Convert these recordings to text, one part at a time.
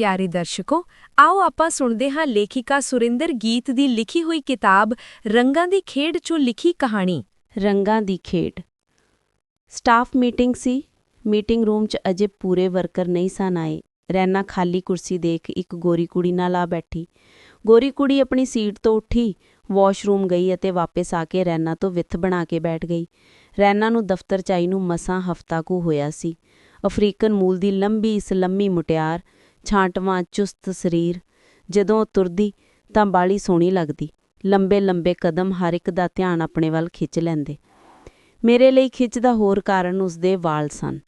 ਪਿਆਰੇ ਦਰਸ਼ਕੋ, ਆਓ ਆਪਾਂ ਸੁਣਦੇ ਹਾਂ ਲੇਖਿਕਾ ਸੁਰਿੰਦਰ ਗੀਤ ਦੀ ਲਿਖੀ ਹੋਈ ਕਿਤਾਬ ਰੰਗਾਂ ਦੀ ਖੇਡ 'ਚੋਂ ਲਿਖੀ ਕਹਾਣੀ। ਰੰਗਾਂ ਦੀ ਖੇਡ। ਸਟਾਫ ਮੀਟਿੰਗ ਸੀ। ਮੀਟਿੰਗ ਰੂਮ 'ਚ ਅਜੇ ਪੂਰੇ ਵਰਕਰ ਨਹੀਂ ਸਨ ਆਏ। ਰੈਨਾ ਖਾਲੀ ਕੁਰਸੀ ਦੇਖ ਇੱਕ ਗੋਰੀ ਕੁੜੀ ਨਾਲ ਆ ਬੈਠੀ। ਗੋਰੀ ਕੁੜੀ ਆਪਣੀ ਸੀਟ ਤੋਂ ਉੱਠੀ, ਵਾਸ਼ਰੂਮ ਗਈ ਅਤੇ ਵਾਪਸ ਆ ਕੇ ਰੈਨਾ ਤੋਂ ਵਿਥ ਬਣਾ ਕੇ ਬੈਠ ਗਈ। ਰੈਨਾ ਨੂੰ ਦਫ਼ਤਰ ਚਾਈ ਨੂੰ ਮਸਾਂ ਹਫਤਾ ਕੁ ਹੋਇਆ ਸੀ। ਅਫਰੀਕਨ ਮੂਲ ਦੀ ਲੰਬੀ ਇਸ ਲੰਮੀ ਮੁਟਿਆਰ ਛਾਂਟਵਾਂ ਚੁਸਤ ਸਰੀਰ, ਜਦੋਂ ਤੁਰਦੀ ਤਾਂ ਬਾਲੀ ਸੋਹਣੀ ਲੱਗਦੀ। ਲੰਬੇ ਲੰਬੇ ਕਦਮ ਹਰ ਇੱਕ ਦਾ ਧਿਆਨ ਆਪਣੇ ਵੱਲ ਖਿੱਚ ਲੈਂਦੇ। ਮੇਰੇ ਲਈ ਖਿੱਚ ਦਾ ਹੋਰ ਕਾਰਨ ਉਸਦੇ ਵਾਲ ਸਨ।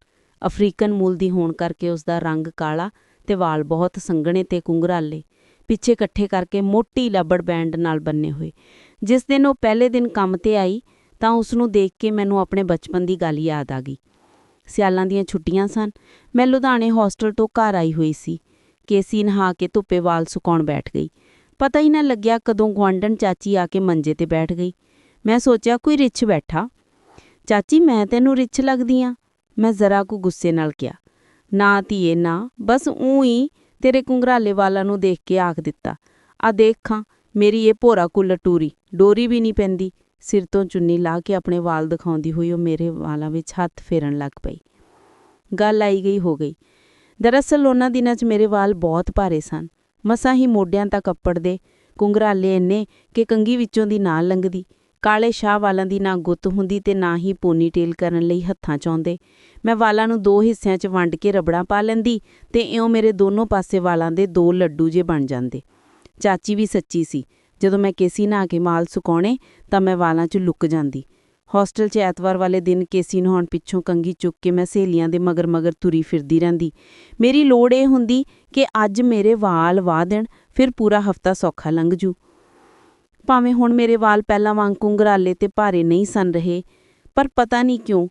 ਅਫਰੀਕਨ ਮੂਲ ਦੀ ਹੋਣ ਕਰਕੇ ਉਸਦਾ ਰੰਗ ਕਾਲਾ ਤੇ ਵਾਲ ਬਹੁਤ ਸੰਘਣੇ ਤੇ ਕੁੰਗਰਾਲੇ, ਪਿੱਛੇ ਇਕੱਠੇ ਕਰਕੇ ਮੋਟੀ ਲਬੜ ਬੈਂਡ ਨਾਲ ਬੰਨੇ ਹੋਏ। ਜਿਸ ਦਿਨ ਉਹ ਪਹਿਲੇ ਦਿਨ ਕੰਮ ਤੇ ਆਈ ਤਾਂ ਉਸ ਨੂੰ ਦੇਖ ਕੇ ਮੈਨੂੰ ਆਪਣੇ ਬਚਪਨ ਦੀ ਗੱਲ ਯਾਦ ਆ ਗਈ। ਸਿਆਲਾਂ ਦੀਆਂ ਛੁੱਟੀਆਂ ਸਨ। ਮੈਂ ਲੁਧਿਆਣੇ ਹੌਸਟਲ ਤੋਂ ਘਰ ਆਈ ਹੋਈ ਸੀ। ਕੇਸੀ ਨਹਾ ਕੇ ਧੁੱਪੇ ਵਾਲ ਸੁਕਾਉਣ ਬੈਠ ਗਈ। ਪਤਾ ਹੀ ਨਾ ਲੱਗਿਆ ਕਦੋਂ ਗੁਆਂਢਣ ਚਾਚੀ ਆ ਕੇ ਮੰਜੇ ਤੇ ਬੈਠ ਗਈ। ਮੈਂ ਸੋਚਿਆ, ਕੋਈ ਰਿੱਛ ਬੈਠਾ? ਚਾਚੀ, ਮੈਂ ਤੈਨੂੰ ਰਿੱਛ ਲੱਗਦੀ ਆ। ਮੈਂ ਜ਼ਰਾ ਕੁ ਗੁੱਸੇ ਨਾਲ ਕਿਹਾ। ਨਾ ਧੀਏ, ਨਾ। ਬਸ ਊਂ ਹੀ ਤੇਰੇ ਕੁੰਗਰਾਲੇ ਵਾਲਾ ਨੂੰ ਦੇਖ ਕੇ ਆਖ ਦਿੱਤਾ। ਆ ਦੇਖਾਂ ਮੇਰੀ ਇਹ ਭੋਰਾ ਕੁੱਲ ਟੂਰੀ। ਡੋਰੀ ਵੀ ਨਹੀਂ ਪੈਂਦੀ। ਸਿਰ ਤੋਂ ਚੁੰਨੀ ਲਾ ਕੇ ਆਪਣੇ ਵਾਲ ਦਿਖਾਉਂਦੀ ਹੋਈ ਉਹ ਮੇਰੇ ਵਾਲਾਂ ਵਿੱਚ ਹੱਥ ਫੇਰਨ ਲੱਗ ਪਈ। ਗੱਲ ਆਈ ਗਈ, ਹੋ ਗਈ। ਦਰਅਸਲ ਉਹਨਾਂ ਦਿਨਾਂ 'ਚ ਮੇਰੇ ਵਾਲ ਬਹੁਤ ਭਾਰੇ ਸਨ। ਮਸਾਂ ਹੀ ਮੋਢਿਆਂ ਤੱਕ ਅੱਪੜਦੇ ਕੁੰਗਰਾਲੇ ਇੰਨੇ ਕਿ ਕੰਗੀ ਵਿੱਚੋਂ ਦੀ ਨਾ ਲੰਘਦੀ। ਕਾਲੇ ਸ਼ਾਹ ਵਾਲਾਂ ਦੀ ਨਾ ਗੁੱਤ ਹੁੰਦੀ ਤੇ ਨਾ ਹੀ ਪੋਨੀਟੇਲ ਕਰਨ ਲਈ ਹੱਥਾਂ 'ਚ ਮੈਂ ਵਾਲਾਂ ਨੂੰ ਦੋ ਹਿੱਸਿਆਂ 'ਚ ਵੰਡ ਕੇ ਰਬੜਾਂ ਪਾ ਲੈਂਦੀ ਤੇ ਇਉਂ ਮੇਰੇ ਦੋਨੋਂ ਪਾਸੇ ਵਾਲਾਂ ਦੇ ਦੋ ਲੱਡੂ ਜੇ ਬਣ ਜਾਂਦੇ। ਚਾਚੀ ਵੀ ਸੱਚੀ ਸੀ। ਜਦੋਂ ਮੈਂ ਕੇਸੀ ਨਹਾ ਕੇ ਮਾਲ ਸੁਕਾਉਣੇ, ਤਾਂ ਮੈਂ ਵਾਲਾਂ 'ਚ ਲੁੱਕ ਜਾਂਦੀ। ਹੌਸਟਲ 'ਚ ਐਤਵਾਰ ਵਾਲੇ ਦਿਨ ਕੇਸੀ ਨਹਾਉਣ ਪਿੱਛੋਂ ਕੰਗੀ ਚੁੱਕ ਕੇ ਮੈਂ ਸਹੇਲੀਆਂ ਦੇ ਮਗਰ ਮਗਰ ਤੁਰੀ ਫਿਰਦੀ ਰਹਿੰਦੀ। ਮੇਰੀ ਲੋੜ ਇਹ ਹੁੰਦੀ ਕਿ ਅੱਜ ਮੇਰੇ ਵਾਲ ਵਾਹ ਦੇਣ, ਫਿਰ ਪੂਰਾ ਹਫਤਾ ਸੌਖਾ ਲੰਘ ਜੂ। ਭਾਵੇਂ ਹੁਣ ਮੇਰੇ ਵਾਲ ਪਹਿਲਾਂ ਵਾਂਗ ਕੁੰਗਰਾਲੇ ਤੇ ਭਾਰੇ ਨਹੀਂ ਸਨ ਰਹੇ, ਪਰ ਪਤਾ ਨਹੀਂ ਕਿਉਂ,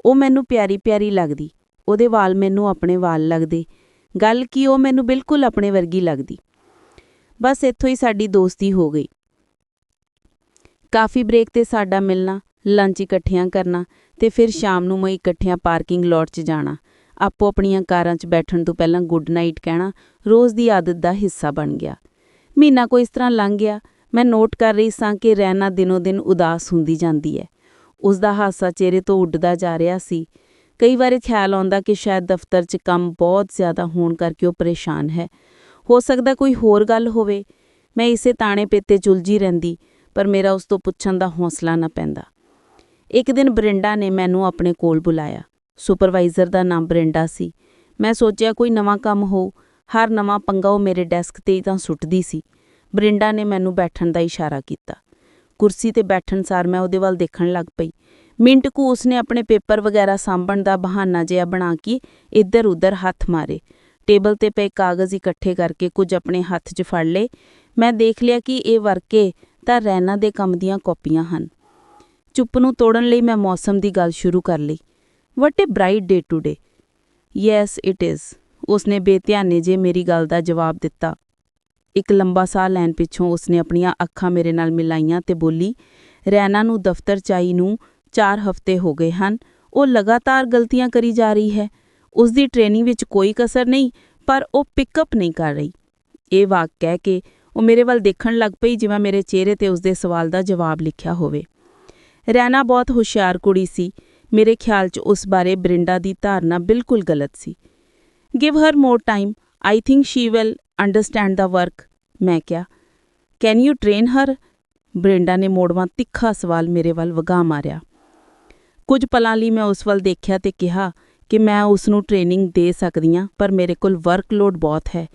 ਉਹ ਮੈਨੂੰ ਪਿਆਰੀ ਪਿਆਰੀ ਲੱਗਦੀ। ਉਹਦੇ ਵਾਲ ਮੈਨੂੰ ਆਪਣੇ ਵਾਲ ਲੱਗਦੇ। ਗੱਲ ਕੀ ਉਹ ਮੈਨੂੰ ਬਿਲਕੁਲ ਆਪਣੇ ਵਰਗੀ ਲੱਗਦੀ। ਬਸ ਇੱਥੋਂ ਹੀ ਸਾਡੀ ਦੋਸਤੀ ਹੋ ਗਈ। ਕਾਫੀ ਬ੍ਰੇਕ ਤੇ ਸਾਡਾ ਮਿਲਣਾ, ਲੰਚ ਇਕੱਠਿਆਂ ਕਰਨਾ ਤੇ ਫਿਰ ਸ਼ਾਮ ਨੂੰ ਮੈਂ ਇਕੱਠਿਆਂ ਪਾਰਕਿੰਗ ਲੋਟ 'ਚ ਜਾਣਾ। ਆਪੋ ਆਪਣੀਆਂ ਕਾਰਾਂ 'ਚ ਬੈਠਣ ਤੋਂ ਪਹਿਲਾਂ ਗੁੱਡ ਨਾਈਟ ਕਹਿਣਾ ਰੋਜ਼ ਦੀ ਆਦਤ ਦਾ ਹਿੱਸਾ ਬਣ ਗਿਆ। ਮਹੀਨਾ ਕੋਈ ਇਸ ਤਰ੍ਹਾਂ ਲੰਘ ਗਿਆ, ਮੈਂ ਨੋਟ ਕਰ ਰਹੀ ਸਾਂ ਕਿ ਰਹਿਣਾ ਦਿਨੋ ਦਿਨ ਉਦਾਸ ਹੁੰਦੀ ਜਾਂਦੀ ਹੈ। ਉਸ ਦਾ ਹਾਸਾ ਚਿਹਰੇ ਤੋਂ ਉੱਡਦਾ ਜਾ ਰਿਹਾ ਸੀ। ਕਈ ਵਾਰੀ ਖਿਆਲ ਆਉਂਦਾ ਕਿ ਸ਼ਾਇਦ ਦਫ਼ਤਰ 'ਚ ਕੰਮ ਬਹੁਤ ਜ਼ਿਆਦਾ ਹੋਣ ਕਰਕੇ ਉਹ ਪਰੇਸ਼ਾਨ ਹੈ। ਹੋ ਸਕਦਾ ਕੋਈ ਹੋਰ ਗੱਲ ਹੋਵੇ। ਮੈਂ ਇਸੇ ਤਾਣੇ ਪੇਤੇ ਚੁਲਝੀ ਰਹਿੰਦੀ, ਪਰ ਮੇਰਾ ਉਸ ਤੋਂ ਪੁੱਛਣ ਦਾ ਹੌਸਲਾ ਨਾ ਪੈਂਦਾ। ਇੱਕ ਦਿਨ ਬਰਿੰਡਾ ਨੇ ਮੈਨੂੰ ਆਪਣੇ ਕੋਲ ਬੁਲਾਇਆ। ਸੁਪਰਵਾਈਜ਼ਰ ਦਾ ਨਾਮ ਬਰਿੰਡਾ ਸੀ। ਮੈਂ ਸੋਚਿਆ ਕੋਈ ਨਵਾਂ ਕੰਮ ਹੋ ਹਰ ਨਵਾਂ ਪੰਗਾ ਉਹ ਮੇਰੇ ਡੈਸਕ ਤੇ ਹੀ ਤਾਂ ਸੁੱਟਦੀ ਸੀ। ਬਰਿੰਡਾ ਨੇ ਮੈਨੂੰ ਬੈਠਣ ਦਾ ਇਸ਼ਾਰਾ ਕੀਤਾ। ਕੁਰਸੀ ਤੇ ਬੈਠਣ ਸਾਰ ਮੈਂ ਉਹਦੇ ਵੱਲ ਦੇਖਣ ਲੱਗ ਪਈ। ਮਿੰਟ ਕੁ ਉਸਨੇ ਆਪਣੇ ਪੇਪਰ ਵਗੈਰਾ ਸਾਂਭਣ ਦਾ ਬਹਾਨਾ ਜਿਹਾ ਬਣਾ ਕੇ ਇੱਧਰ ਉੱਧਰ ਹੱਥ ਮਾਰੇ। ਟੇਬਲ ਤੇ ਪਏ ਕਾਗਜ਼ ਇਕੱਠੇ ਕਰਕੇ ਕੁਝ ਆਪਣੇ ਹੱਥ 'ਚ ਫੜ ਲਏ। ਮੈਂ ਦੇਖ ਲਿਆ ਕਿ ਇਹ ਵਰਕੇ ਤਾਂ ਰੈਨਾ ਦੇ ਕੰਮ ਦੀਆਂ ਕਾਪੀਆਂ ਹਨ। ਚੁੱਪ ਨੂੰ ਤੋੜਨ ਲਈ ਮੈਂ ਮੌਸਮ ਦੀ ਗੱਲ ਸ਼ੁਰੂ ਕਰ ਲਈ। What a bright day today yes it is ਉਸਨੇ ਬੇਧਿਆਨੇ ਜੇ ਮੇਰੀ ਗੱਲ ਦਾ ਜਵਾਬ ਦਿੱਤਾ। ਇੱਕ ਲੰਬਾ ਸਾਹ ਲੈਣ ਪਿੱਛੋਂ ਉਸਨੇ ਆਪਣੀਆਂ ਅੱਖਾਂ ਮੇਰੇ ਨਾਲ ਮਿਲਾਈਆਂ ਤੇ ਬੋਲੀ, ਰੈਨਾ ਨੂੰ ਦਫ਼ਤਰ ਚਾਈ ਨੂੰ 4 ਹਫ਼ਤੇ ਹੋ ਗਏ ਹਨ। ਉਹ ਲਗਾਤਾਰ ਗਲਤੀਆਂ ਕਰੀ ਜਾ ਰਹੀ ਹੈ। ਉਸ ਦੀ ਟ੍ਰੇਨਿੰਗ ਵਿੱਚ ਕੋਈ ਕਸਰ ਨਹੀਂ, ਪਰ ਉਹ ਪਿਕਅਪ ਨਹੀਂ ਕਰ ਰਹੀ। ਇਹ ਵਾਕ ਕਹਿ ਕੇ ਉਹ ਮੇਰੇ ਵੱਲ ਦੇਖਣ ਲੱਗ ਪਈ, ਜਿਵੇਂ ਮੇਰੇ ਚਿਹਰੇ ਤੇ ਉਸਦੇ ਸਵਾਲ ਦਾ ਜਵਾਬ ਲਿਖਿਆ ਹੋਵੇ। ਰੈਨਾ ਬਹੁਤ ਹੁਸ਼ਿਆਰ ਕੁੜੀ ਸੀ। ਮੇਰੇ ਖਿਆਲ 'ਚ ਉਸ ਬਾਰੇ ਬ੍ਰਿੰਡਾ ਦੀ ਧਾਰਨਾ ਬਿਲਕੁਲ ਗਲਤ ਸੀ। Give her more time I think she will understand the work ਮੈਂ ਕਿਹਾ। Can you train her Brinda ਨੇ ਮੋੜਵਾਂ ਤਿੱਖਾ ਸਵਾਲ ਮੇਰੇ ਵੱਲ ਵਗਾ ਮਾਰਿਆ। ਕੁਝ ਪਲਾਂ ਲਈ ਮੈਂ ਉਸ ਵੱਲ ਦੇਖਿਆ ਤੇ ਕਿਹਾ ਕਿ ਮੈਂ ਉਸ ਨੂੰ ਟ੍ਰੇਨਿੰਗ ਦੇ ਸਕਦੀ ਹਾਂ, ਪਰ ਮੇਰੇ ਕੋਲ ਵਰਕਲੋਡ ਬਹੁਤ ਹੈ।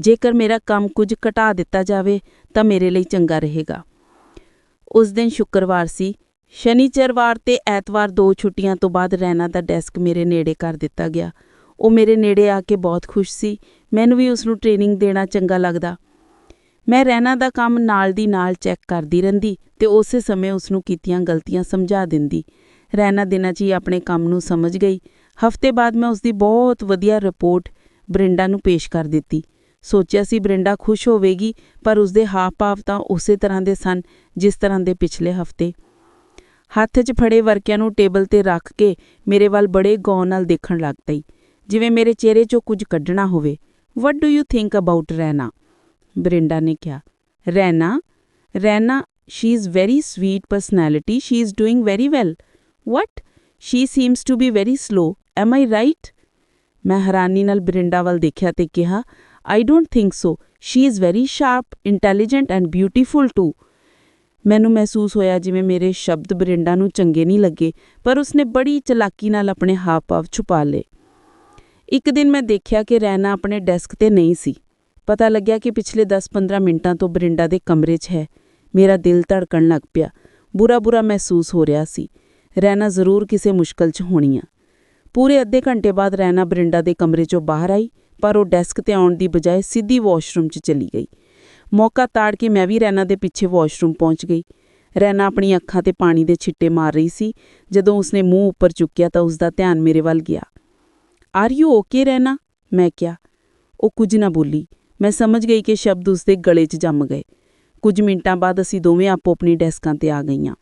ਜੇਕਰ ਮੇਰਾ ਕੰਮ ਕੁਝ ਘਟਾ ਦਿੱਤਾ ਜਾਵੇ, ਤਾਂ ਮੇਰੇ ਲਈ ਚੰਗਾ ਰਹੇਗਾ। ਉਸ ਦਿਨ ਸ਼ੁੱਕਰਵਾਰ ਸੀ। ਸ਼ਨੀਚਰਵਾਰ ਤੇ ਐਤਵਾਰ ਦੋ ਛੁੱਟੀਆਂ ਤੋਂ ਬਾਅਦ ਰੈਨਾ ਦਾ ਡੈਸਕ ਮੇਰੇ ਨੇੜੇ ਕਰ ਦਿੱਤਾ ਗਿਆ। ਉਹ ਮੇਰੇ ਨੇੜੇ ਆ ਕੇ ਬਹੁਤ ਖੁਸ਼ ਸੀ। ਮੈਨੂੰ ਵੀ ਉਸ ਨੂੰ ਟ੍ਰੇਨਿੰਗ ਦੇਣਾ ਚੰਗਾ ਲੱਗਦਾ। ਮੈਂ ਰੈਨਾ ਦਾ ਕੰਮ ਨਾਲ ਦੀ ਨਾਲ ਚੈੱਕ ਕਰਦੀ ਰਹਿੰਦੀ ਤੇ ਉਸੇ ਸਮੇਂ ਉਸ ਨੂੰ ਕੀਤੀਆਂ ਗਲਤੀਆਂ ਸਮਝਾ ਦਿੰਦੀ। ਰੈਨਾ ਦਿਨਾਂ 'ਚ ਹੀ ਆਪਣੇ ਕੰਮ ਨੂੰ ਸਮਝ ਗਈ। ਹਫ਼ਤੇ ਬਾਅਦ ਮੈਂ ਉਸ ਦੀ ਬਹੁਤ ਵਧੀਆ ਰਿਪੋਰਟ ਬ੍ਰਿੰਡਾ ਨੂੰ ਪੇਸ਼ ਕਰ ਦਿੱਤੀ। ਸੋਚਿਆ ਸੀ ਬ੍ਰਿੰਡਾ ਖੁਸ਼ ਹੋਵੇਗੀ, ਪਰ ਉਸਦੇ ਹਾਵ-ਭਾਵ ਤਾਂ ਉਸੇ ਤਰ੍ਹਾਂ ਦੇ ਸਨ ਜਿਸ ਤਰ੍ਹਾਂ ਦੇ ਪਿਛਲੇ ਹਫ਼ਤੇ। ਹੱਥ 'ਚ ਫੜੇ ਵਰਕਿਆਂ ਨੂੰ ਟੇਬਲ ਤੇ ਰੱਖ ਕੇ ਮੇਰੇ ਵੱਲ ਬੜੇ ਗੌਰ ਨਾਲ ਦੇਖਣ ਲੱਗ ਪਈ। ਜਿਵੇਂ ਮੇਰੇ ਚਿਹਰੇ 'ਚੋਂ ਕੁਝ ਕੱਢਣਾ ਹੋਵੇ। What do you think about Raina Brinda ਨੇ ਕਿਹਾ। Raina Raina she is very sweet personality she is doing very well but she seems to be very slow am I right ਮੈਂ ਹੈਰਾਨੀ ਨਾਲ ਬਰਿੰਡਾ ਵੱਲ ਦੇਖਿਆ ਤੇ ਕਿਹਾ I don't think so she is very sharp intelligent and beautiful too ਮੈਨੂੰ ਮਹਿਸੂਸ ਹੋਇਆ ਜਿਵੇਂ ਮੇਰੇ ਸ਼ਬਦ ਬਰਿੰਡਾ ਨੂੰ ਚੰਗੇ ਨਹੀਂ ਲੱਗੇ, ਪਰ ਉਸਨੇ ਬੜੀ ਚਲਾਕੀ ਨਾਲ ਆਪਣੇ ਹਾਵ-ਭਾਵ ਛੁਪਾ ਲਏ। ਇੱਕ ਦਿਨ ਮੈਂ ਦੇਖਿਆ ਕਿ ਰੈਨਾ ਆਪਣੇ ਡੈਸਕ ਤੇ ਨਹੀਂ ਸੀ। ਪਤਾ ਲੱਗਿਆ ਕਿ ਪਿਛਲੇ 10-15 ਮਿੰਟਾਂ ਤੋਂ ਬਰਿੰਡਾ ਦੇ ਕਮਰੇ 'ਚ ਹੈ। ਮੇਰਾ ਦਿਲ ਧੜਕਣ ਲੱਗ ਪਿਆ। ਬੁਰਾ-ਬੁਰਾ ਮਹਿਸੂਸ ਹੋ ਰਿਹਾ ਸੀ। ਰੈਨਾ ਜ਼ਰੂਰ ਕਿਸੇ ਮੁਸ਼ਕਲ 'ਚ ਹੋਣੀ ਆ। ਪੂਰੇ ਅੱਧੇ ਘੰਟੇ ਬਾਅਦ ਰੈਨਾ ਬਰਿੰਡਾ ਦੇ ਕਮਰੇ 'ਚੋਂ ਬਾਹਰ ਆਈ, ਪਰ ਉਹ ਡੈਸਕ ਤੇ ਆਉਣ ਦੀ ਬਜਾਏ ਸਿੱਧੀ ਵਾਸ਼ਰੂਮ 'ਚ ਚਲੀ ਗਈ। ਮੌਕਾ ਤਾੜ ਕੇ ਮੈਂ ਵੀ ਰੈਨਾ ਦੇ ਪਿੱਛੇ ਵਾਸ਼ਰੂਮ ਪਹੁੰਚ ਗਈ। ਰੈਨਾ ਆਪਣੀ ਅੱਖਾਂ ਤੇ ਪਾਣੀ ਦੇ ਛਿੱਟੇ ਮਾਰ ਰਹੀ ਸੀ। ਜਦੋਂ ਉਸਨੇ ਮੂੰਹ ਉੱਪਰ ਚੁੱਕਿਆ ਤਾਂ ਉਸਦਾ ਧਿਆਨ ਮੇਰੇ ਵੱਲ ਗਿਆ। Are you okay Raina? ਮੈਂ ਕਿਹਾ। ਉਹ ਕੁਝ ਨਾ ਬੋਲੀ। ਮੈਂ ਸਮਝ ਗਈ ਕਿ ਸ਼ਬਦ ਉਸਦੇ ਗਲੇ 'ਚ ਜੰਮ ਗਏ। ਕੁਝ ਮਿੰਟਾਂ ਬਾਅਦ ਅਸੀਂ ਦੋਵੇਂ ਆਪੋ ਆਪਣੀ ਡੈਸਕਾਂ ਤੇ ਆ ਗਈਆਂ।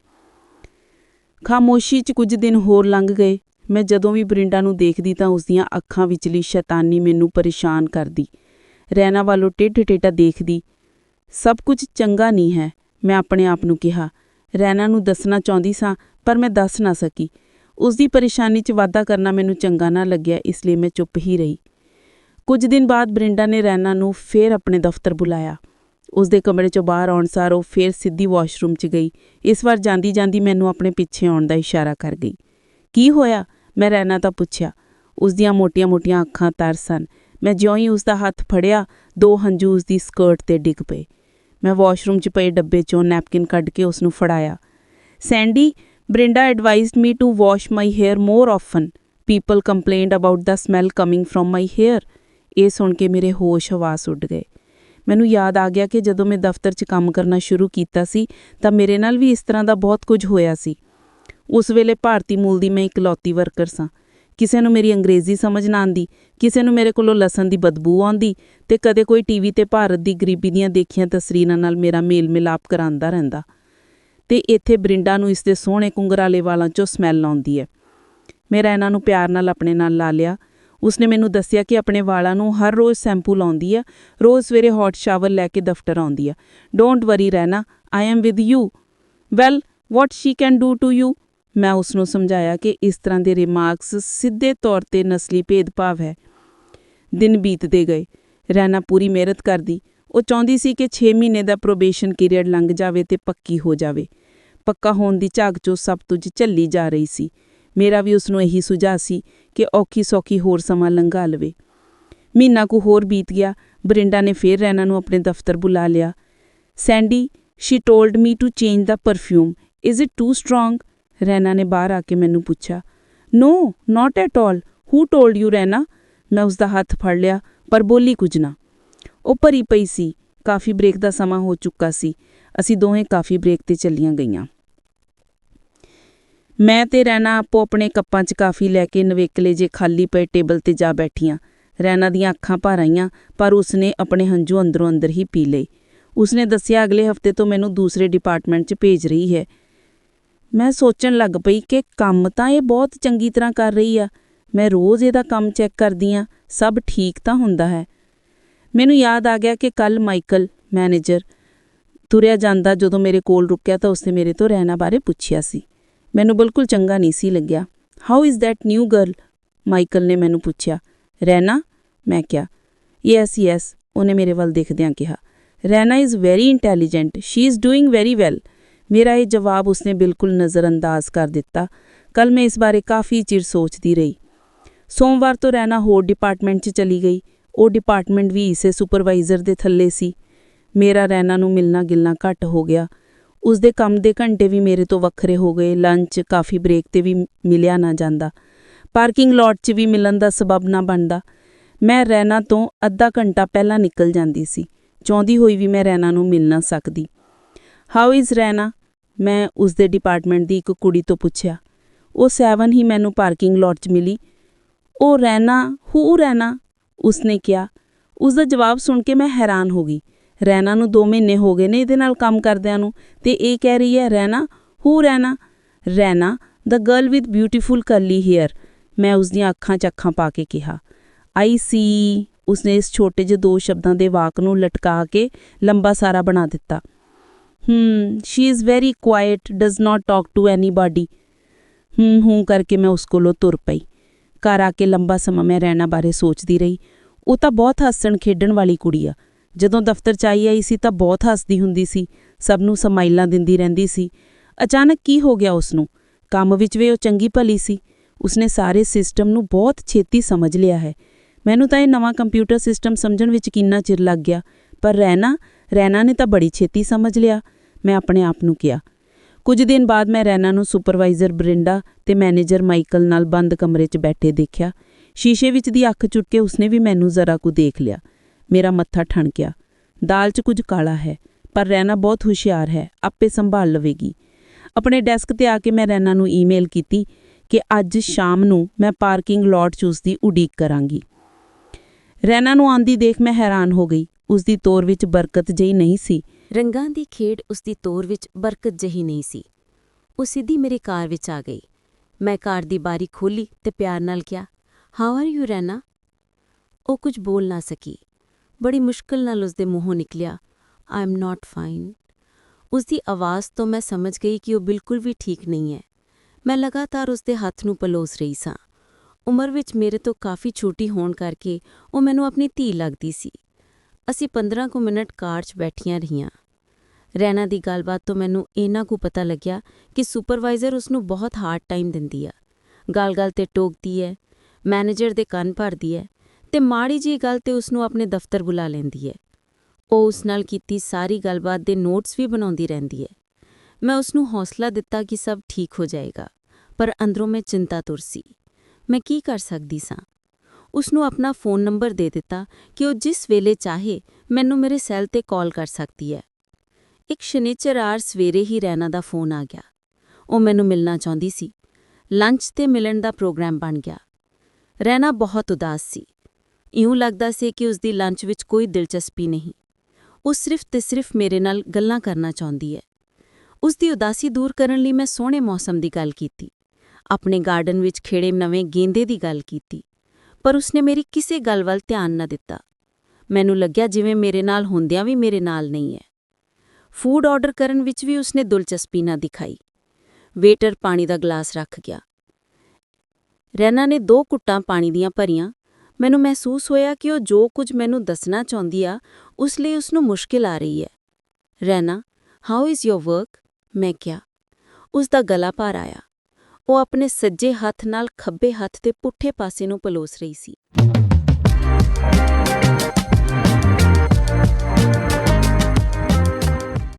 ਖਾਮੋਸ਼ੀ 'ਚ ਕੁਝ ਦਿਨ ਹੋਰ ਲੰਘ ਗਏ। ਮੈਂ ਜਦੋਂ ਵੀ ਬਰਿੰਡਾ ਨੂੰ ਦੇਖਦੀ ਤਾਂ ਉਸ ਦੀਆਂ ਅੱਖਾਂ ਵਿਚਲੀ ਸ਼ੈਤਾਨੀ ਮੈਨੂੰ ਪਰੇਸ਼ਾਨ ਕਰਦੀ। ਰੈਨਾ ਵੱਲੋਂ ਟਿੱਡ ਟੇਟਾ ਦੇਖਦੀ, ਸਭ ਕੁਝ ਚੰਗਾ ਨਹੀਂ ਹੈ, ਮੈਂ ਆਪਣੇ ਆਪ ਨੂੰ ਕਿਹਾ। ਰੈਨਾ ਨੂੰ ਦੱਸਣਾ ਚਾਹੁੰਦੀ ਸਾਂ, ਪਰ ਮੈਂ ਦੱਸ ਨਾ ਸਕੀ। ਉਸ ਦੀ ਪਰੇਸ਼ਾਨੀ 'ਚ ਵਾਧਾ ਕਰਨਾ ਮੈਨੂੰ ਚੰਗਾ ਨਾ ਲੱਗਿਆ, ਇਸ ਲਈ ਮੈਂ ਚੁੱਪ ਹੀ ਰਹੀ। ਕੁਝ ਦਿਨ ਬਾਅਦ ਬਰਿੰਡਾ ਨੇ ਰੈਨਾ ਨੂੰ ਫੇਰ ਆਪਣੇ ਦਫ਼ਤਰ ਬੁਲਾਇਆ। ਉਸ ਦੇ ਕਮਰੇ 'ਚੋਂ ਬਾਹਰ ਆਉਣ ਸਾਰ ਉਹ ਫੇਰ ਸਿੱਧੀ ਵਾਸ਼ਰੂਮ 'ਚ ਗਈ। ਇਸ ਵਾਰ ਜਾਂਦੀ ਜਾਂਦੀ ਮੈਨੂੰ ਆਪਣੇ ਪਿੱਛੇ ਆਉਣ ਦਾ ਇਸ਼ਾਰਾ ਕਰ ਗਈ। ਕੀ ਹੋਇਆ? ਮੈਂ ਰੈਨਾ ਤਾਂ ਪੁੱਛਿਆ। ਉਸ ਦੀਆਂ ਮੋਟੀਆਂ-ਮੋਟੀਆਂ ਅੱਖਾਂ ਤਰ ਸਨ। ਮੈਂ ਜਿਉਂ ਹੀ ਉਸ ਦਾ ਹੱਥ ਫੜਿਆ, ਦੋ ਹੰਝੂ ਉਸ ਦੀ ਸਕਰਟ ਤੇ ਡਿੱਗ ਪਏ। ਮੈਂ ਵਾਸ਼ਰੂਮ 'ਚ ਪਏ ਡੱਬੇ 'ਚੋਂ ਨੈਪਕਿਨ ਕੱਢ ਕੇ ਉਸ ਨੂੰ ਫੜਾਇਆ। Sandy, Brinda advised me to wash my hair more often people complained about the smell coming from my hair. ਇਹ ਸੁਣ ਕੇ ਮੇਰੇ ਹੋਸ਼ ਹਵਾਸ ਉੱਡ ਗਏ। ਮੈਨੂੰ ਯਾਦ ਆ ਗਿਆ ਕਿ ਜਦੋਂ ਮੈਂ ਦਫ਼ਤਰ 'ਚ ਕੰਮ ਕਰਨਾ ਸ਼ੁਰੂ ਕੀਤਾ ਸੀ, ਤਾਂ ਮੇਰੇ ਨਾਲ ਵੀ ਇਸ ਤਰ੍ਹਾਂ ਦਾ ਬਹੁਤ ਕੁਝ ਹੋਇਆ ਸੀ। ਉਸ ਵੇਲੇ ਭਾਰਤੀ ਮੂਲ ਦੀ ਮੈਂ ਇਕਲੌਤੀ ਵਰਕਰ ਸਾਂ। ਕਿਸੇ ਨੂੰ ਮੇਰੀ ਅੰਗਰੇਜ਼ੀ ਸਮਝ ਨਾ ਆਂਦੀ ਕਿਸੇ ਨੂੰ ਮੇਰੇ ਕੋਲੋਂ ਲਸਣ ਦੀ ਬਦਬੂ ਆਉਂਦੀ ਤੇ ਕਦੇ ਕੋਈ ਟੀਵੀ ਤੇ ਭਾਰਤ ਦੀ ਗਰੀਬੀ ਦੀਆਂ ਦੇਖੀਆਂ ਤਸਵੀਰਾਂ ਨਾਲ ਮੇਰਾ ਮੇਲ ਮਿਲਾਪ ਕਰਾਂਦਾ ਰਹਿੰਦਾ। ਤੇ ਇੱਥੇ ਬ੍ਰਿੰਡਾ ਨੂੰ ਇਸ ਦੇ ਸੋਹਣੇ ਕੁੰਗਰਾਲੇ ਵਾਲਾਂ 'ਚੋਂ ਸਮੈਲ ਆਉਂਦੀ ਹੈ। ਮੇਰਾ ਇਹਨਾਂ ਨੂੰ ਪਿਆਰ ਨਾਲ ਆਪਣੇ ਨਾਲ ਲਾ ਲਿਆ। ਉਸਨੇ ਮੈਨੂੰ ਦੱਸਿਆ ਕਿ ਆਪਣੇ ਵਾਲਾਂ ਨੂੰ ਹਰ ਰੋਜ਼ ਸ਼ੈਂਪੂ ਲਾਉਂਦੀ ਆ ਰੋਜ਼ ਸਵੇਰੇ ਹੌਟ ਸ਼ਾਵਰ ਲੈ ਕੇ ਦਫ਼ਤਰ ਆਉਂਦੀ ਆ don't worry Raina I am with you. Well, what she can do to you? ਮੈਂ ਉਸ ਨੂੰ ਸਮਝਾਇਆ ਕਿ ਇਸ ਤਰ੍ਹਾਂ ਦੇ ਰਿਮਾਰਕਸ ਸਿੱਧੇ ਤੌਰ ਤੇ ਨਸਲੀ ਭੇਦਭਾਵ ਹੈ। ਦਿਨ ਬੀਤਦੇ ਗਏ। ਰਹਿਣਾ ਪੂਰੀ ਮਿਹਨਤ ਕਰਦੀ। ਉਹ ਚਾਹੁੰਦੀ ਸੀ ਕਿ 6 ਮਹੀਨੇ ਦਾ ਪ੍ਰੋਬੇਸ਼ਨ ਪੀਰੀਅਡ ਲੰਘ ਜਾਵੇ ਤੇ ਪੱਕੀ ਹੋ ਜਾਵੇ। ਪੱਕਾ ਹੋਣ ਦੀ ਝਾਕ 'ਚੋਂ ਸਭ ਕੁਝ ਝੱਲੀ ਜਾ ਰਹੀ ਸੀ। ਮੇਰਾ ਵੀ ਉਸ ਨੂੰ ਇਹੀ ਸੁਝਾਅ ਸੀ ਕਿ ਔਖੀ ਸੌਖੀ ਹੋਰ ਸਮਾਂ ਲੰਘਾ ਲਵੇ। ਮਹੀਨਾ ਕੁ ਹੋਰ ਬੀਤ ਗਿਆ। ਬਰਿੰਡਾ ਨੇ ਫੇਰ ਰੈਨਾ ਨੂੰ ਆਪਣੇ ਦਫ਼ਤਰ ਬੁਲਾ ਲਿਆ। Sandy she told me to change the perfume is it too strong Raina ਨੇ ਬਾਹਰ ਆ ਕੇ ਮੈਨੂੰ ਪੁੱਛਿਆ no not at all who told you Raina? ਮੈਂ ਉਸ ਦਾ ਹੱਥ ਫੜ ਲਿਆ, ਪਰ ਬੋਲੀ ਕੁਝ ਨਾ। ਉਹ ਭਰੀ ਪਈ ਸੀ। ਕਾਫੀ ਬ੍ਰੇਕ ਦਾ ਸਮਾਂ ਹੋ ਚੁੱਕਾ ਸੀ। ਅਸੀਂ ਦੋਵੇਂ ਕਾਫੀ ਬ੍ਰੇਕ ਤੇ ਚੱਲੀਆਂ ਗਈਆਂ। ਮੈਂ ਤੇ ਰੈਨਾ ਆਪੋ ਆਪਣੇ ਕੱਪਾਂ 'ਚ ਕਾਫੀ ਲੈ ਕੇ ਨਵੇਕਲੇ ਜੇ ਖਾਲੀ ਪਏ ਟੇਬਲ ਤੇ ਜਾ ਬੈਠੀਆਂ। ਰੈਨਾ ਦੀਆਂ ਅੱਖਾਂ ਭਰ ਆਈਆਂ, ਪਰ ਉਸਨੇ ਆਪਣੇ ਹੰਝੂ ਅੰਦਰੋਂ ਅੰਦਰ ਹੀ ਪੀ ਲਏ। ਉਸਨੇ ਦੱਸਿਆ, ਅਗਲੇ ਹਫ਼ਤੇ ਤੋਂ ਮੈਨੂੰ ਦੂਸਰੇ ਡਿਪਾਰਟਮੈਂਟ 'ਚ ਭੇਜ ਰਹੀ ਹੈ। ਮੈਂ ਸੋਚਣ ਲੱਗ ਪਈ ਕਿ ਕੰਮ ਤਾਂ ਇਹ ਬਹੁਤ ਚੰਗੀ ਤਰ੍ਹਾਂ ਕਰ ਰਹੀ ਆ। ਮੈਂ ਰੋਜ਼ ਇਹਦਾ ਕੰਮ ਚੈੱਕ ਕਰਦੀ ਆ, ਸਭ ਠੀਕ ਤਾਂ ਹੁੰਦਾ ਹੈ। ਮੈਨੂੰ ਯਾਦ ਆ ਗਿਆ ਕਿ ਕੱਲ ਮਾਈਕਲ, ਮੈਨੇਜਰ, ਤੁਰਿਆ ਜਾਂਦਾ ਜਦੋਂ ਮੇਰੇ ਕੋਲ ਰੁਕਿਆ ਤਾਂ ਉਸਨੇ ਮੇਰੇ ਤੋਂ ਰਹਿਣਾ ਬਾਰੇ ਪੁੱਛਿਆ ਸੀ। ਮੈਨੂੰ ਬਿਲਕੁਲ ਚੰਗਾ ਨਹੀਂ ਸੀ ਲੱਗਿਆ। How is that new girl Michael ਨੇ ਮੈਨੂੰ ਪੁੱਛਿਆ। ਰਹਿਣਾ? ਮੈਂ ਕਿਹਾ। ਯੈਸ ਯੈਸ ਉਹਨੇ ਮੇਰੇ ਵੱਲ ਦੇਖਦਿਆਂ ਕਿਹਾ। Raina is very intelligent she is doing very well ਮੇਰਾ ਇਹ ਜਵਾਬ ਉਸਨੇ ਬਿਲਕੁਲ ਨਜ਼ਰਅੰਦਾਜ਼ ਕਰ ਦਿੱਤਾ। ਕੱਲ ਮੈਂ ਇਸ ਬਾਰੇ ਕਾਫੀ ਚਿਰ ਸੋਚਦੀ ਰਹੀ। ਸੋਮਵਾਰ ਤੋਂ ਰਹਿਣਾ ਹੋਰ ਡਿਪਾਰਟਮੈਂਟ 'ਚ ਚਲੀ ਗਈ। ਉਹ ਡਿਪਾਰਟਮੈਂਟ ਵੀ ਇਸੇ ਸੁਪਰਵਾਈਜ਼ਰ ਦੇ ਥੱਲੇ ਸੀ। ਮੇਰਾ ਰਹਿਣਾ ਨੂੰ ਮਿਲਣਾ ਗਿਲਣਾ ਘੱਟ ਹੋ ਗਿਆ। ਉਸ ਦੇ ਕੰਮ ਦੇ ਘੰਟੇ ਵੀ ਮੇਰੇ ਤੋਂ ਵੱਖਰੇ ਹੋ ਗਏ। ਲੰਚ, ਕਾਫੀ ਬ੍ਰੇਕ ਤੇ ਵੀ ਮਿਲਿਆ ਨਾ ਜਾਂਦਾ। ਪਾਰਕਿੰਗ ਲਾਟ 'ਚ ਵੀ ਮਿਲਣ ਦਾ ਸਬਬ ਨਾ ਬਣਦਾ। ਮੈਂ ਰਹਿਣਾ ਤੋਂ ਅੱਧਾ ਘੰਟਾ ਪਹਿਲਾਂ ਨਿਕਲ ਜਾਂਦੀ ਸੀ। ਚਾਹੁੰਦੀ ਹੋਈ ਵੀ ਮੈਂ ਰਹਿਣਾ ਨੂੰ ਮਿਲ ਨਾ ਸਕਦੀ। ਹਾਊ ਇਜ਼ ਰਹਿਣਾ ਮੈਂ ਉਸ ਦੇ ਡਿਪਾਰਟਮੈਂਟ ਦੀ ਇੱਕ ਕੁੜੀ ਤੋਂ ਪੁੱਛਿਆ। ਉਹ ਸੈਵਨ ਹੀ ਮੈਨੂੰ ਪਾਰਕਿੰਗ ਲੋਟ 'ਚ ਮਿਲੀ। ਉਹ ਰਹਿਣਾ ਹੂ ਰਹਿਣਾ ਉਸਨੇ ਕਿਹਾ। ਉਸ ਦਾ ਜਵਾਬ ਸੁਣ ਕੇ ਮੈਂ ਹੈਰਾਨ ਹੋ ਗਈ। ਰਹਿਣਾ ਨੂੰ 2 ਮਹੀਨੇ ਹੋ ਗਏ ਨੇ ਇਹਦੇ ਨਾਲ ਕੰਮ ਕਰਦਿਆਂ ਨੂੰ ਤੇ ਇਹ ਕਹਿ ਰਹੀ ਹੈ Raina who Raina Raina the girl with beautiful curly hair ਮੈਂ ਉਸ ਦੀਆਂ ਅੱਖਾਂ 'ਚ ਅੱਖਾਂ ਪਾ ਕੇ ਕਿਹਾ। ਆਈ ਸੀ ਉਸਨੇ ਇਸ ਛੋਟੇ ਜਿਹੇ ਦੋ ਸ਼ਬਦਾਂ ਦੇ ਵਾਕ ਨੂੰ ਲਟਕਾ ਕੇ ਲੰਬਾ ਸਾਰਾ ਬਣਾ ਦਿੱਤਾ। ਹਮ she is very quiet does not talk to anybody ਹੂੰ ਹੂੰ ਕਰਕੇ ਮੈਂ ਉਸ ਕੋਲੋਂ ਤੁਰ ਪਈ। ਘਰ ਆ ਕੇ ਲੰਬਾ ਸਮਾਂ ਮੈਂ ਰਹਿਣਾ ਬਾਰੇ ਸੋਚਦੀ ਰਹੀ। ਉਹ ਤਾਂ ਬਹੁਤ ਹੱਸਣ ਖੇਡਣ ਵਾਲੀ ਕੁੜੀ ਆ। ਜਦੋਂ ਦਫ਼ਤਰ ਚ ਆਈ ਆਈ ਸੀ ਤਾਂ ਬਹੁਤ ਹੱਸਦੀ ਹੁੰਦੀ ਸੀ। ਸਭ ਨੂੰ ਸਮਾਈਲਾਂ ਦਿੰਦੀ ਰਹਿੰਦੀ ਸੀ। ਅਚਾਨਕ ਕੀ ਹੋ ਗਿਆ ਉਸ ਨੂੰ? ਕੰਮ ਵਿੱਚ ਵੀ ਉਹ ਚੰਗੀ ਭਲੀ ਸੀ। ਉਸਨੇ ਸਾਰੇ ਸਿਸਟਮ ਨੂੰ ਬਹੁਤ ਛੇਤੀ ਸਮਝ ਲਿਆ ਹੈ। ਮੈਨੂੰ ਤਾਂ ਇਹ ਨਵਾਂ ਕੰਪਿਊਟਰ ਸਿਸਟਮ ਸਮਝਣ ਵਿੱਚ ਕਿੰਨਾ ਚਿਰ ਲੱਗ ਗਿਆ। ਪਰ ਰਹਿਣਾ ਰੈਨਾ ਨੇ ਤਾਂ ਬੜੀ ਛੇਤੀ ਸਮਝ ਲਿਆ। ਮੈਂ ਆਪਣੇ ਆਪ ਨੂੰ ਕਿਹਾ। ਕੁਝ ਦਿਨ ਬਾਅਦ ਮੈਂ ਰੈਨਾ ਨੂੰ ਸੁਪਰਵਾਈਜ਼ਰ ਬ੍ਰਿੰਡਾ ਤੇ ਮੈਨੇਜਰ ਮਾਈਕਲ ਨਾਲ ਬੰਦ ਕਮਰੇ 'ਚ ਬੈਠੇ ਦੇਖਿਆ। ਸ਼ੀਸ਼ੇ ਵਿੱਚ ਦੀ ਅੱਖ ਚੁੱਟ ਕੇ ਉਸਨੇ ਵੀ ਮੈਨੂੰ ਜ਼ਰਾ ਕੁ ਦੇਖ ਲਿਆ। ਮੇਰਾ ਮੱਥਾ ਠਣਕਿਆ ਦਾਲ 'ਚ ਕੁਝ ਕਾਲਾ ਹੈ, ਪਰ ਰੈਨਾ ਬਹੁਤ ਹੁਸ਼ਿਆਰ ਹੈ, ਆਪੇ ਸੰਭਾਲ ਲਵੇਗੀ। ਆਪਣੇ ਡੈਸਕ ਤੇ ਆ ਕੇ ਮੈਂ ਰੈਨਾ ਨੂੰ ਈਮੇਲ ਕੀਤੀ ਕਿ ਅੱਜ ਸ਼ਾਮ ਨੂੰ ਮੈਂ ਪਾਰਕਿੰਗ ਲਾਟ 'ਚ ਉਸਦੀ ਉਡੀਕ ਕਰਾਂਗੀ। ਰੈਨਾ ਨੂੰ ਆਂਦੀ ਦੇਖ ਮੈਂ ਹੈਰਾਨ ਹੋ ਗਈ। ਉਸਦੀ ਤੋਰ ਵਿੱਚ ਬਰਕਤ ਜਿਹੀ ਨਹੀਂ ਸੀ। ਰੰਗਾਂ ਦੀ ਖੇਡ ਉਸ ਦੀ ਤੋਰ ਵਿੱਚ ਬਰਕਤ ਜਹੀ ਨਹੀਂ ਸੀ। ਉਹ ਸਿੱਧੀ ਮੇਰੇ ਕਾਰ ਵਿੱਚ ਆ ਗਈ। ਮੈਂ ਕਾਰ ਦੀ ਬਾਰੀ ਖੋਲੀ ਤੇ ਪਿਆਰ ਨਾਲ ਕਿਹਾ ਹਾਊ ਆਰ ਯੂ ਰੈਨਾ ਉਹ ਕੁਝ ਬੋਲ ਨਾ ਸਕੀ। ਬੜੀ ਮੁਸ਼ਕਲ ਨਾਲ ਉਸ ਦੇ ਮੂੰਹੋਂ ਨਿਕਲਿਆ ਆਈ ਐਮ ਨਾਟ ਫਾਈਨ ਉਸ ਦੀ ਆਵਾਜ਼ ਤੋਂ ਮੈਂ ਸਮਝ ਗਈ ਕਿ ਉਹ ਬਿਲਕੁਲ ਵੀ ਠੀਕ ਨਹੀਂ ਹੈ। ਮੈਂ ਲਗਾਤਾਰ ਉਸ ਦੇ ਹੱਥ ਨੂੰ ਪਲੋਸ ਰਹੀ ਸਾਂ। ਉਮਰ ਵਿੱਚ ਮੇਰੇ ਤੋਂ ਕਾਫੀ ਛੋਟੀ ਹੋਣ ਕਰਕੇ ਉਹ ਮੈਨੂੰ ਆਪਣੀ ਧੀ ਲੱਗਦੀ ਸੀ। ਅਸੀਂ 15 ਕੁ ਮਿੰਟ ਕਾਰ 'ਚ ਬੈਠੀਆਂ ਰਹੀਆਂ। ਰੈਨਾ ਦੀ ਗੱਲਬਾਤ ਤੋਂ ਮੈਨੂੰ ਇੰਨਾ ਕੁ ਪਤਾ ਲੱਗਿਆ ਕਿ ਸੁਪਰਵਾਈਜ਼ਰ ਉਸ ਨੂੰ ਬਹੁਤ ਹਾਰਡ ਟਾਈਮ ਦਿੰਦੀ ਆ। ਗੱਲ-ਗੱਲ ਤੇ ਟੋਕਦੀ ਹੈ ਮੈਨੇਜਰ ਦੇ ਕੰਨ ਭਰਦੀ ਹੈ ਤੇ ਮਾੜੀ ਜੀ ਗੱਲ ਤੇ ਉਸ ਨੂੰ ਆਪਣੇ ਦਫ਼ਤਰ ਬੁਲਾ ਲੈਂਦੀ ਹੈ ਉਹ ਉਸ ਨਾਲ ਕੀਤੀ ਸਾਰੀ ਗੱਲਬਾਤ ਦੇ ਨੋਟਸ ਵੀ ਬਣਾਉਂਦੀ ਰਹਿੰਦੀ ਹੈ ਮੈਂ ਉਸ ਨੂੰ ਹੌਸਲਾ ਦਿੱਤਾ ਕਿ ਸਭ ਠੀਕ ਹੋ ਜਾਏਗਾ, ਪਰ ਅੰਦਰੋਂ ਮੈਂ ਚਿੰਤਾ ਤੁਰ ਸੀ। ਮੈਂ ਕੀ ਕਰ ਸਕਦੀ ਸਾਂ? ਉਸ ਨੂੰ ਆਪਣਾ ਫੋਨ ਨੰਬਰ ਦੇ ਦਿੱਤਾ ਕਿ ਉਹ ਜਿਸ ਵੇਲੇ ਚਾਹੇ ਮੈਨੂੰ ਮੇਰੇ ਸੈੱਲ ਤੇ ਕਾਲ ਕਰ ਸਕਦੀ ਹੈ। ਇੱਕ ਸ਼ਨੀਚਰਵਾਰ ਸਵੇਰੇ ਹੀ ਰੈਨਾ ਦਾ ਫੋਨ ਆ ਗਿਆ। ਉਹ ਮੈਨੂੰ ਮਿਲਣਾ ਚਾਹੁੰਦੀ ਸੀ। ਲੰਚ ਤੇ ਮਿਲਣ ਦਾ ਪ੍ਰੋਗਰਾਮ ਬਣ ਗਿਆ। ਰੈਨਾ ਬਹੁਤ ਉਦਾਸ ਸੀ। ਇਉਂ ਲੱਗਦਾ ਸੀ ਕਿ ਉਸ ਦੀ ਲੰਚ ਵਿੱਚ ਕੋਈ ਦਿਲਚਸਪੀ ਨਹੀਂ। ਉਹ ਸਿਰਫ ਤੇ ਸਿਰਫ ਮੇਰੇ ਨਾਲ ਗੱਲਾਂ ਕਰਨਾ ਚਾਹੁੰਦੀ ਹੈ। ਉਸ ਦੀ ਉਦਾਸੀ ਦੂਰ ਕਰਨ ਲਈ ਮੈਂ ਸੋਹਣੇ ਮੌਸਮ ਦੀ ਗੱਲ ਕੀਤੀ। ਆਪਣੇ ਗਾਰਡਨ ਵਿੱਚ ਖੇੜੇ ਨਵੇਂ ਗੇਂਦੇ ਦੀ ਗੱਲ ਕੀਤੀ। ਪਰ ਉਸਨੇ ਮੇਰੀ ਕਿਸੇ ਗੱਲ ਵੱਲ ਧਿਆਨ ਨਾ ਦਿੱਤਾ। ਮੈਨੂੰ ਲੱਗਿਆ ਜਿਵੇਂ ਮੇਰੇ ਨਾਲ ਹੁੰਦਿਆਂ ਵੀ ਮੇਰੇ ਨਾਲ ਨਹੀਂ ਹੈ। ਫੂਡ ਆਰਡਰ ਕਰਨ ਵਿੱਚ ਵੀ ਉਸਨੇ ਦਿਲਚਸਪੀ ਨਾ ਦਿਖਾਈ। ਵੇਟਰ ਪਾਣੀ ਦਾ ਗਲਾਸ ਰੱਖ ਗਿਆ। ਰੈਨਾ ਨੇ ਦੋ ਕੁੱਟਾਂ ਪਾਣੀ ਦੀਆਂ ਭਰੀਆਂ। ਮੈਨੂੰ ਮਹਿਸੂਸ ਹੋਇਆ ਕਿ ਉਹ ਜੋ ਕੁਝ ਮੈਨੂੰ ਦੱਸਣਾ ਚਾਹੁੰਦੀ ਆ, ਉਸ ਲਈ ਉਸ ਨੂੰ ਮੁਸ਼ਕਿਲ ਆ ਰਹੀ ਹੈ। Raina how is your work ਮੈਂ ਕਿਹਾ। ਉਸ ਦਾ ਗਲਾ ਭਾਰ ਆਇਆ। ਉਹ ਆਪਣੇ ਸੱਜੇ ਹੱਥ ਨਾਲ ਖੱਬੇ ਹੱਥ ਦੇ ਪੁੱਠੇ ਪਾਸੇ ਨੂੰ ਪਲੋਸ ਰਹੀ ਸੀ।